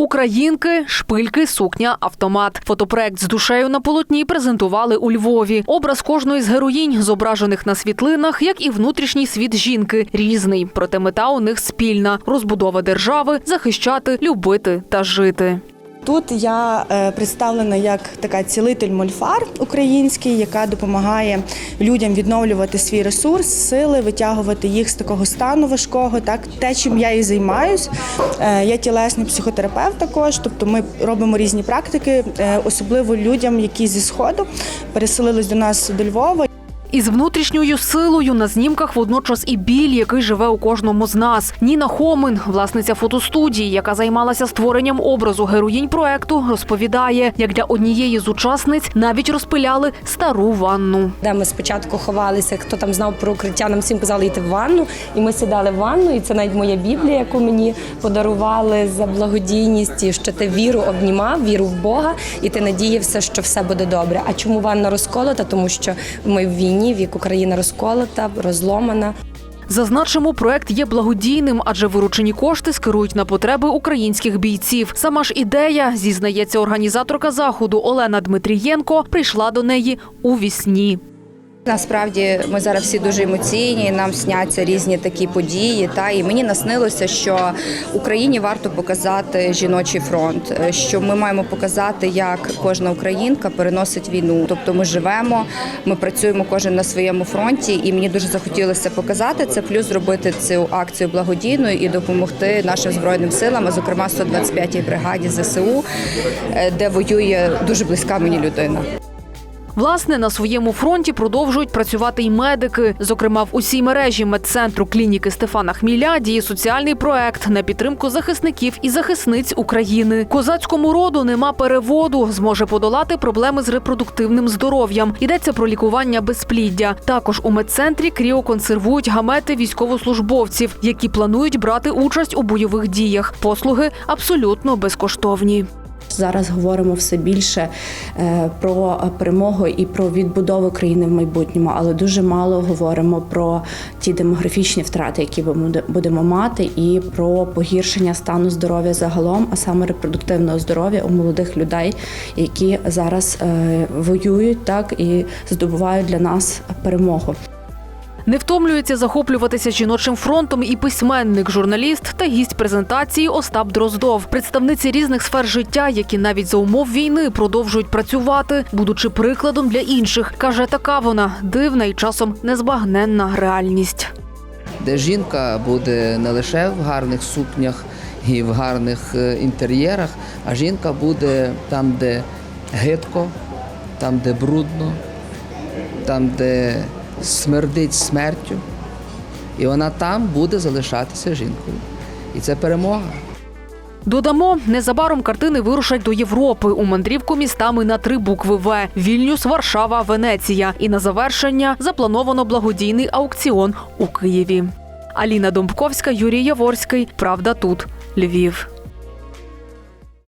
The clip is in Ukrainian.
Українки, шпильки, сукня, автомат. Фотопроект з душею на полотні презентували у Львові. Образ кожної з героїнь, зображених на світлинах, як і внутрішній світ жінки, різний. Проте мета у них спільна розбудова держави, захищати, любити та жити. Тут я е, представлена як така цілитель мольфар український, яка допомагає людям відновлювати свій ресурс, сили, витягувати їх з такого стану важкого. Так, те, чим я і займаюсь. Е, Я тілесний психотерапевт також, тобто ми робимо різні практики, е, особливо людям, які зі сходу переселились до нас до Львова. Із внутрішньою силою на знімках водночас і біль, який живе у кожному з нас. Ніна Хомин, власниця фотостудії, яка займалася створенням образу героїнь проекту, розповідає, як для однієї з учасниць навіть розпиляли стару ванну. Де ми спочатку ховалися, хто там знав про укриття, нам всім казали йти в ванну. І ми сідали в ванну, і це навіть моя біблія, яку мені подарували за благодійність, що ти віру обнімав, віру в Бога, і ти надіявся, що все буде добре. А чому ванна розколота? Тому що ми в війні, в яку країна розколота, розломана. Зазначимо, проект є благодійним, адже виручені кошти скерують на потреби українських бійців. Сама ж ідея, зізнається організаторка заходу Олена Дмитрієнко, прийшла до неї у вісні. Насправді ми зараз всі дуже емоційні. Нам сняться різні такі події. Та і мені наснилося, що Україні варто показати жіночий фронт. е, Що ми маємо показати, як кожна українка переносить війну. Тобто, ми живемо, ми працюємо кожен на своєму фронті, і мені дуже захотілося показати це. Плюс зробити цю акцію благодійною і допомогти нашим збройним силам, а зокрема 125-й бригаді ЗСУ, е, де воює дуже близька мені людина. Власне, на своєму фронті продовжують працювати й медики. Зокрема, в усій мережі медцентру клініки Стефана Хміля діє соціальний проект на підтримку захисників і захисниць України. Козацькому роду нема переводу, зможе подолати проблеми з репродуктивним здоров'ям. Йдеться про лікування безпліддя. Також у медцентрі кріоконсервують гамети військовослужбовців, які планують брати участь у бойових діях. Послуги абсолютно безкоштовні. Зараз говоримо все більше е, про перемогу і про відбудову країни в майбутньому, але дуже мало говоримо про ті демографічні втрати, які ми будемо мати, і про погіршення стану здоров'я загалом, а саме репродуктивного здоров'я у молодих людей, які зараз е, воюють так і здобувають для нас перемогу. Не втомлюється захоплюватися жіночим фронтом і письменник, журналіст та гість презентації Остап Дроздов, представниці різних сфер життя, які навіть за умов війни продовжують працювати, будучи прикладом для інших. каже, така вона дивна і часом незбагненна реальність. де жінка буде не лише в гарних сукнях і в гарних е, інтер'єрах, а жінка буде там, де гидко, там, де брудно, там, де смердить смертю. І вона там буде залишатися жінкою. І це перемога. Додамо, незабаром картини вирушать до Європи у мандрівку містами на три букви В: Вільнюс, Варшава, Венеція. І на завершення заплановано благодійний аукціон у Києві. Аліна Домбковська, Юрій Яворський. Правда тут. Львів.